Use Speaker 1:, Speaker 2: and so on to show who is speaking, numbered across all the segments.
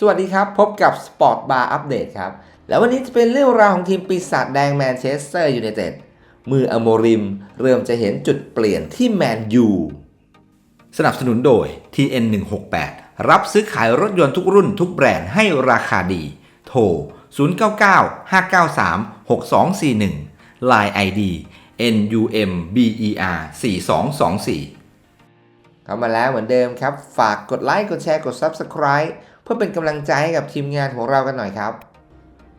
Speaker 1: สวัสดีครับ พบกับ Sport Bar Update ครับ แล้ววันนี้จะเป็นเรื่องราวของทีมปีศาจแดงแมนเชสเตอร์ยูไนเต็ดมืออโมริม เริ่มจะเห็นจุดเปลี่ยนที่แมนยูสนับสนุนโดย TN 168 รับซื้อขายรถยนต์ทุกรุ่นทุกแบรนด์ให้ราคาดี โทร 099 593 6241 Line ID NUMBER 4224 เข้ามาแล้วเหมือนเดิมครับ ฝากกดไลค์กดแชร์กด Subscribe เพื่อเป็นกำลังใจให้กับทีมงานของเรากันหน่อยครับ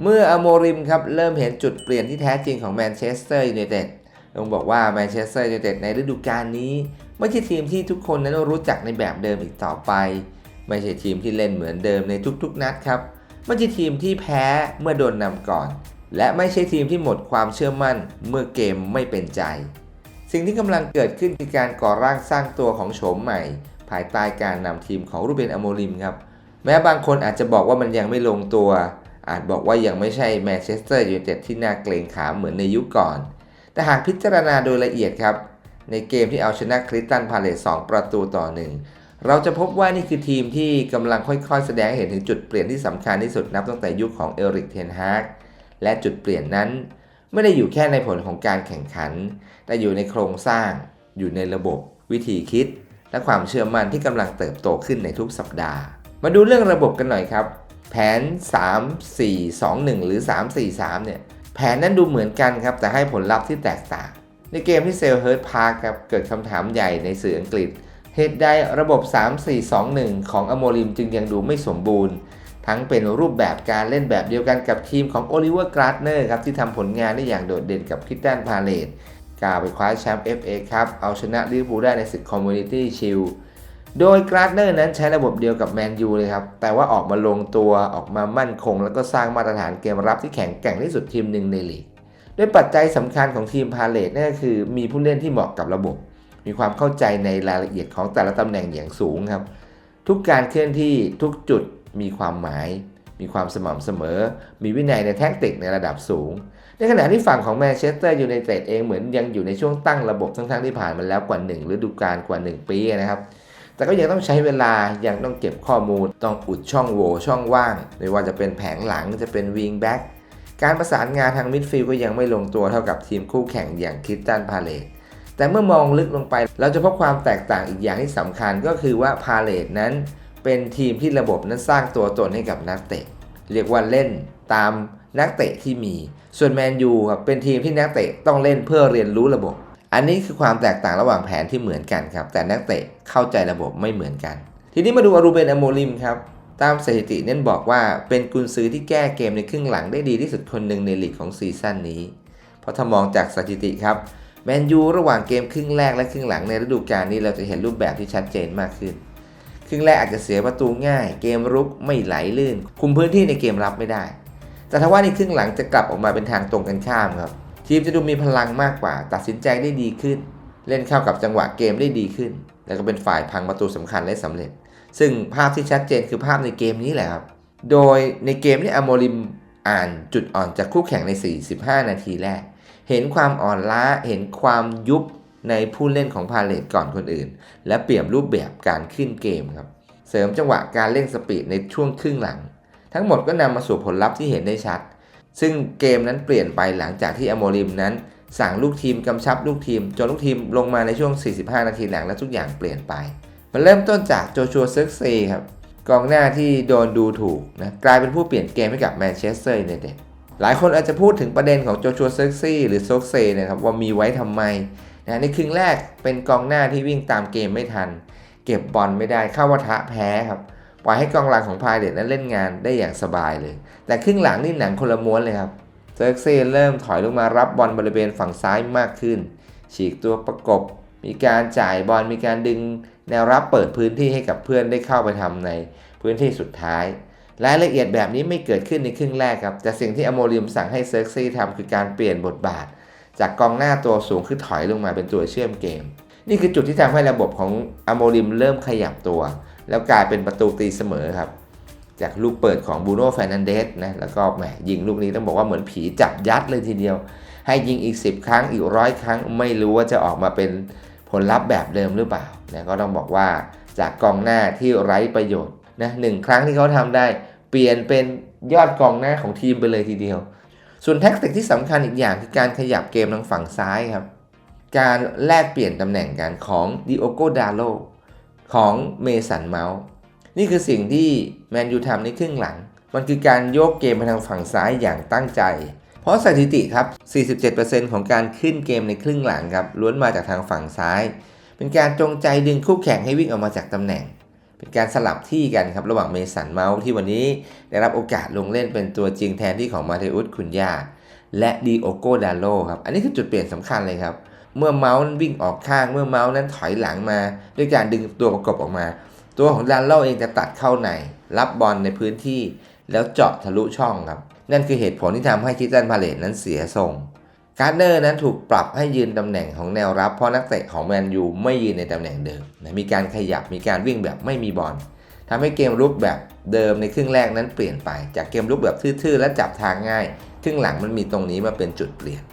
Speaker 1: เมื่ออโมริมครับเริ่มเห็นจุดเปลี่ยนที่แท้จริงของแมนเชสเตอร์ยูไนเต็ดต้องบอกว่าแมนเชสเตอร์ยูไนเต็ดในฤดูกาลนี้ ไม่ใช่ทีมที่ทุกคนนั้นรู้จักในแบบเดิมอีกต่อไป ไม่ใช่ทีมที่เล่นเหมือนเดิมในทุกๆนัดครับไม่ใช่ทีมที่แพ้เมื่อโดนนำก่อน และไม่ใช่ทีมที่หมดความเชื่อมั่นเมื่อเกมไม่เป็นใจ สิ่งที่กำลังเกิดขึ้นคือการก่อร่างสร้างตัวของโฉมใหม่ ภายใต้การนำทีมของรูเบนอโมริมครับ แม้บางคนอาจจะบอกว่ามันยังไม่ลงตัว อาจบอกว่ายังไม่ใช่แมนเชสเตอร์ยูไนเต็ดที่น่าเกรงขามเหมือนในยุคก่อน แต่หากพิจารณาโดยละเอียดครับ ในเกมที่เอาชนะคริสตันพาเลต2ประตูต่อหนึ่งเราจะพบว่านี่คือทีมที่กำลังค่อยๆ แสดงเห็นถึงจุดเปลี่ยนที่สำคัญที่สุดนับตั้งแต่ยุคของเอริกเทนฮากและจุดเปลี่ยนนั้น ไม่ได้อยู่แค่ในผลของการแข่งขัน แต่อยู่ในโครงสร้าง อยู่ในระบบ วิธีคิด และความเชื่อมั่นที่กำลังเติบโตขึ้นในทุกสัปดาห์ มาดูเรื่องระบบกันหน่อยครับ แผน 3 4 2 1 หรือ 3 4 3 เนี่ย แผนนั้นดูเหมือนกันครับ แต่ให้ผลลัพธ์ที่แตกต่าง ในเกมที่เซลเฮิร์ตพาร์ครับ เกิดคำถามใหญ่ในสื่ออังกฤษเหตุใดระบบ 3 4 2 1 ของอโมริมจึงยังดูไม่สมบูรณ์ ทั้งเป็นรูปแบบการเล่นแบบเดียวกันกับทีมของโอลิเวอร์กราสเนอร์ครับ ที่ทำผลงานได้อย่างโดดเด่นกับคิตตันพาเลตกล่าวไปคว้าแชมป์ FA ครับเอาชนะลิเวอร์พูลได้ในศึกคอมมูนิตี้ชิล โดยกราสเนอร์นั้นใช้ระบบเดียวกับแมนยูเลยครับ แต่ว่าออกมาลงตัวออกมามั่นคง แล้วก็สร้างมาตรฐานเกมรับที่แข็งแกร่งที่สุดทีมหนึ่งในลีกด้วยปัจจัยสำคัญของทีมพาเลตนั่นก็คือมีผู้เล่นที่เหมาะกับระบบ มีความเข้าใจในรายละเอียดของแต่ละตำแหน่งอย่างสูงครับ ทุกการเคลื่อนที่ทุกจุดมีความหมาย มีความสม่ำเสมอ มีวินัยในแท็กติกในระดับสูง ในขณะที่ฝั่งของแมนเชสเตอร์ยูไนเต็ดเองเหมือนยังอยู่ในช่วงตั้งระบบทั้งๆที่ผ่านมาแล้วกว่า 1 ฤดูกาลกว่า 1 ปีนะครับ แต่ก็ยังต้องใช้เวลา ยังต้องเก็บข้อมูล ต้องอุดช่องโหว่ช่องว่าง ไม่ว่าจะเป็นแผงหลังจะเป็นวิงแบ็กการประสานงานทางมิดฟิลด์ก็ยังไม่ลงตัวเท่ากับทีมคู่แข่งอย่างคิสตันพาเลตแต่เมื่อมองลึกลงไป เราจะพบความแตกต่างอีกอย่างที่สำคัญก็คือว่าพาเลตนั้น เป็นทีมที่ระบบนั้นสร้างตัวตนให้กับนักเตะ เรียกว่าเล่นตามนักเตะที่มี ส่วนแมนยูครับเป็นทีมที่นักเตะต้องเล่นเพื่อเรียนรู้ระบบ อันนี้คือความแตกต่างระหว่างแผนที่เหมือนกันครับ แต่นักเตะเข้าใจระบบไม่เหมือนกัน ทีนี้มาดูอารูเบนอโมริมครับ ตามสถิติเน้นบอกว่าเป็นกุนซือที่แก้เกมในครึ่งหลังได้ดีที่สุดคนหนึ่งในลีกของซีซั่นนี้ เพราะถ้ามองจากสถิติครับแมนยูระหว่างเกมครึ่งแรกและครึ่งหลังในฤดูกาลนี้เราจะเห็นรูปแบบที่ชัดเจนมากขึ้น ครึ่งแรกอาจจะเสียประตูง่าย เกมรุกไม่ไหลลื่น คุมพื้นที่ในเกมรับไม่ได้ แต่ถ้าว่าในครึ่งหลังจะกลับออกมาเป็นทางตรงกันข้ามครับ ทีมจะดูมีพลังมากกว่า ตัดสินใจได้ดีขึ้น เล่นเข้ากับจังหวะเกมได้ดีขึ้น แล้วก็เป็นฝ่ายพังประตูสำคัญและสำเร็จ ซึ่งภาพที่ชัดเจนคือภาพในเกมนี้แหละครับ โดยในเกมนี้อโมริมอ่านจุดอ่อนจากคู่แข่งใน 45 นาทีแรก เห็นความอ่อนล้า เห็นความยุบในผู้เล่นของพาเลตก่อนคนอื่น และเปลี่ยนรูปแบบการขึ้นเกมครับ เสริมจังหวะการเล่นสปีดในช่วงครึ่งหลัง ทั้งหมดก็นำมาสู่ผลลัพธ์ที่เห็นได้ชัด ซึ่งเกมนั้นเปลี่ยนไปหลังจากที่อโมริมนั้น สั่งลูกทีมกำชับลูกทีม จนลูกทีมลงมาในช่วง 45 นาทีหลังและทุกอย่างเปลี่ยนไป มันเริ่มต้นจากโจชัวเซิร์กเซครับกองหน้าที่โดนดูถูกนะกลายเป็นผู้เปลี่ยนเกมให้กับแมนเชสเตอร์ยูไนเต็ดหลายคนอาจจะพูดถึงประเด็นของโจชัวเซิร์กซี่หรือโซกเซนะครับว่ามีไว้ทำไมนะในครึ่งแรกเป็นกองหน้าที่วิ่งตามเกมไม่ทัน เก็บบอลไม่ได้เข้าวัฏะแพ้ครับ ปล่อยให้กองหลังของพายเดตนั้นเล่นงานได้อย่างสบายเลย แต่ครึ่งหลังนี่หนังคนละม้วนเลยครับเซิร์กซี่เริ่มถอยลงมารับบอลบริเวณฝั่งซ้ายมากขึ้น ฉีกตัวประกบ มีการจ่ายบอลมีการดึงแนวรับเปิดพื้นที่ให้กับเพื่อนได้เข้าไปทำในพื้นที่สุดท้าย รายละเอียดแบบนี้ไม่เกิดขึ้นในครึ่งแรกครับ แต่สิ่งที่อโมริมสั่งให้เซิร์กซี่ทำคือการเปลี่ยนบทบาท จากกองหน้าตัวสูงคือถอยลงมาเป็นตัวเชื่อมเกม นี่คือจุดที่ทำให้ระบบของอโมริมเริ่มขยับตัว แล้วกลายเป็นประตูตีเสมอครับ จากลูกเปิดของบูโน่แฟนันเดสนะแล้วก็แหมยิงลูกนี้ต้องบอกว่าเหมือนผีจับยัดเลยทีเดียว ให้ยิงอีก 10 ครั้งอีกร้อยครั้ง ไม่รู้ว่าจะออกมาเป็นผลลัพธ์แบบเดิมหรือเปล่านะก็ต้องบอกว่าจากกองหน้าที่ไร้ประโยชน์นะหนึ่งครั้งที่เขาทำได้ เปลี่ยนเป็นยอดกองหน้าของทีมไปเลยทีเดียว ส่วนแท็กติกที่สำคัญอีกอย่างคือการขยับเกมทางฝั่งซ้ายครับ การแลกเปลี่ยนตำแหน่งกันของดิโอโกดาโล ของเมสันเมาส์นี่คือสิ่งที่แมนยูทำในครึ่งหลัง มันคือการโยกเกมไปทางฝั่งซ้ายอย่างตั้งใจ เพราะสถิติครับ 47%ของการขึ้นเกมในครึ่งหลังครับล้วนมาจากทางฝั่งซ้าย เป็นการจงใจดึงคู่แข่งให้วิ่งออกมาจากตำแหน่ง เป็นการสลับที่กันครับระหว่างเมสันเมาส์ที่วันนี้ได้รับโอกาสลงเล่นเป็นตัวจริงแทนที่ของมาเทอุสคุนยาและดีโอโกดาโลครับอันนี้คือจุดเปลี่ยนสำคัญเลยครับ เมื่อเมาส์นั้นวิ่งออกข้าง เมื่อเมาส์นั้นถอยหลังมา ด้วยการดึงตัวประกบออกมา ตัวของดาโลเองจะตัดเข้าใน รับบอลในพื้นที่ แล้วเจาะทะลุช่องครับ นั่นคือเหตุผลที่ทำให้คิตันพาเลตนั้นเสียทรงการ์เนอร์นั้นถูกปรับให้ยืนตำแหน่งของแนวรับ เพราะนักเตะของแมนยูไม่ยืนในตำแหน่งเดิมนะมีการขยับมีการวิ่งแบบไม่มีบอลทำให้เกมลุกแบบเดิมในครึ่งแรกนั้นเปลี่ยนไป จากเกมลุกแบบทื่อๆ และจับทางง่าย ครึ่งหลังมันมีตรงนี้มาเป็นจุดเปลี่ยน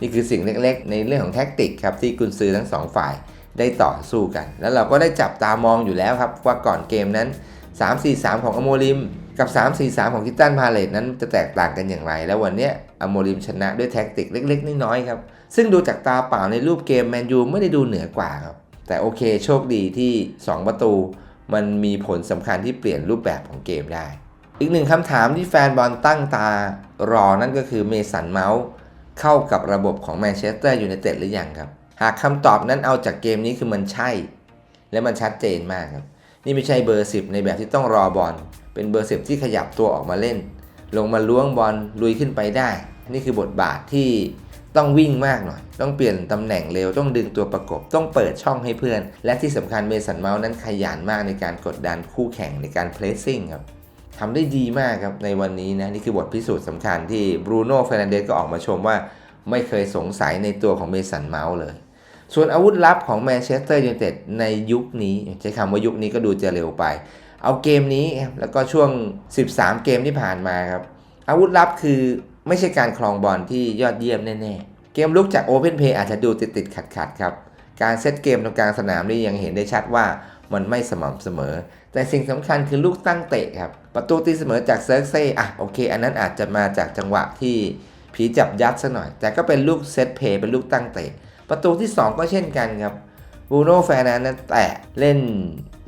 Speaker 1: นี่คือสิ่งเล็กๆ ในเรื่องของแท็กติกครับที่กุนซือทั้งสองฝ่ายได้ต่อสู้กัน แล้วเราก็ได้จับตามองอยู่แล้วครับว่าก่อนเกมนั้น 3-4-3 ของอโมริม กับ 3-4-3 ของคิตตันพาเลตนั้นจะแตกต่างกันอย่างไร แล้ววันนี้อโมริมชนะด้วยแท็กติกเล็ก ๆ น้อยๆครับซึ่งดูจากตาเปล่าในรูปเกมแมนยูไม่ได้ดูเหนือกว่าครับแต่โอเคโชคดีที่ 2 ประตู มันมีผลสำคัญที่เปลี่ยนรูปแบบของเกมได้ อีกหนึ่งคำถามที่แฟนบอลตั้งตารอนั่นก็คือเมสันเมาส์ เข้ากับระบบของแมนเชสเตอร์ยูไนเต็ดหรือยังครับ หากคำตอบนั้นเอาจากเกมนี้คือมันใช่ และมันชัดเจนมากครับ นี่ไม่ใช่เบอร์ 10 ในแบบที่ต้องรอบอล เป็นเบอร์ 10 ที่ขยับตัวออกมาเล่น ลงมาล้วงบอลลุยขึ้นไปได้ นี่คือบทบาทที่ต้องวิ่งมากหน่อย ต้องเปลี่ยนตำแหน่งเร็ว ต้องดึงตัวประกบ ต้องเปิดช่องให้เพื่อน และที่สำคัญเมสันเมาส์นั้นขยันมากในการกดดันคู่แข่งในการเพลสซิ่งครับ ทำได้ดีมากครับในวันนี้นะ นี่คือบทพิสูจน์สำคัญที่บรูโน่เฟรนเดสก็ออกมาชมว่าไม่เคยสงสัยในตัวของเมสันเมาส์เลย ส่วนอาวุธลับของแมนเชสเตอร์ยูไนเต็ดในยุคนี้ ใช้คำว่ายุคนี้ก็ดูจะเร็วไป เอาเกมนี้แล้วก็ช่วง 13 เกมที่ผ่านมาครับ อาวุธลับคือไม่ใช่การคลองบอลที่ยอดเยี่ยมแน่ๆ เกมลุกจากโอเพนเพย์อาจจะดูติดติดขัดขัดๆครับ การเซตเกมตรงกลางสนามนี่ยังเห็นได้ชัดว่ามันไม่สม่ำเสมอ แต่สิ่งสำคัญคือลูกตั้งเตะครับ ประตูตีเสมอจากเซิร์กเซ่อะโอเค อันนั้นอาจจะมาจากจังหวะที่ผีจับยัดซะหน่อย แต่ก็เป็นลูกเซตเพย์เป็นลูกตั้งเตะ ประตูที่ 2 ก็เช่นกันครับบูโน่แฟร์นันนั้นแตะเล่น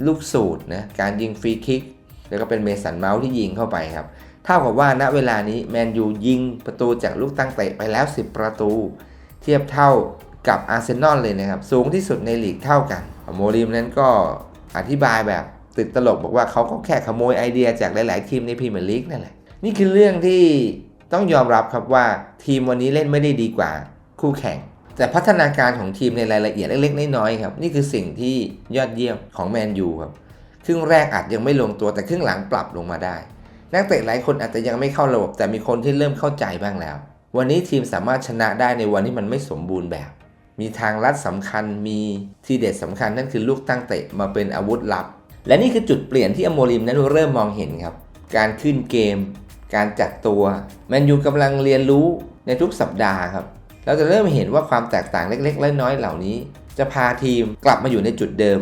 Speaker 1: ลูกสูตรนะการยิงฟรีคิก แล้วก็เป็นเมสันเมาส์ที่ยิงเข้าไปครับ เท่ากับว่าณเวลานี้แมนยูยิงประตูจากลูกตั้งเตะไปแล้ว 10 ประตู เทียบเท่ากับอาร์เซนอลเลยนะครับ สูงที่สุดในลีกเท่ากัน โมริมนั้นก็อธิบายแบบ ติดตลกบอกว่าเขาก็แค่ขโมยไอเดียจากหลาย ๆ ทีมในพรีเมียร์ลีกนั่นแหละ นี่คือเรื่องที่ต้องยอมรับครับว่าทีมวันนี้เล่นไม่ได้ดีกว่าคู่แข่ง แต่พัฒนาการของทีมในรายละเอียดเล็ก ๆ น้อย ๆ ครับ นี่คือสิ่งที่ยอดเยี่ยมของแมนยูครับครึ่งแรกอาจยังไม่ลงตัวแต่ครึ่งหลังปรับลงมาได้ นักเตะหลายคนอาจจะยังไม่เข้าระบบ แต่มีคนที่เริ่มเข้าใจบ้างแล้ว วันนี้ทีมสามารถชนะได้ในวันที่มันไม่สมบูรณ์แบบ มีทางลัดสำคัญมีทีเด็ดสำคัญนั่นคือลูกตั้งเตะมาเป็นอาวุธลับ และนี่คือจุดเปลี่ยนที่อโมริมนั้นเริ่มมองเห็นครับ การขึ้นเกม การจัดตัวแมนยูกำลังเรียนรู้ในทุกสัปดาห์ครับ เราจะเริ่มเห็นว่าความแตกต่างเล็กๆและน้อยๆเหล่านี้ จะพาทีมกลับมาอยู่ในจุดเดิม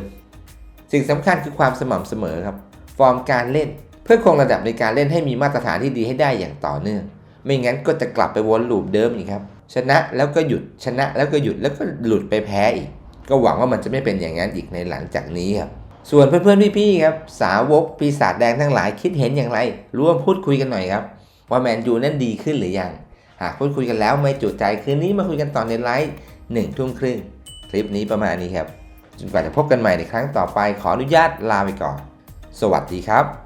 Speaker 1: สิ่งสำคัญคือความสม่ำเสมอครับ ฟอร์มการเล่น เพื่อคงระดับในการเล่นให้มีมาตรฐานที่ดีให้ได้อย่างต่อเนื่อง ไม่งั้นก็จะกลับไปวนลูปเดิมอีกครับ ชนะแล้วก็หยุด ชนะแล้วก็หยุดแล้วก็หลุดไปแพ้อีก ก็หวังว่ามันจะไม่เป็นอย่างนั้นอีกในหลังจากนี้ครับ ส่วนเพื่อนๆพี่ๆครับสาวกปีศาจแดงทั้งหลายคิดเห็นอย่างไร ร่วมพูดคุยกันหน่อยครับ ว่าแมนยูนั้นดีขึ้นหรือยัง หากพูดคุยกันแล้วไม่จุใจคืนนี้มาคุยกันต่อในไลฟ์หนึ่งทุ่มครึ่งคลิปนี้ประมาณนี้ครับจนกว่าจะพบกันใหม่ในครั้งต่อไปขออนุญาตลาไปก่อน สวัสดีครับ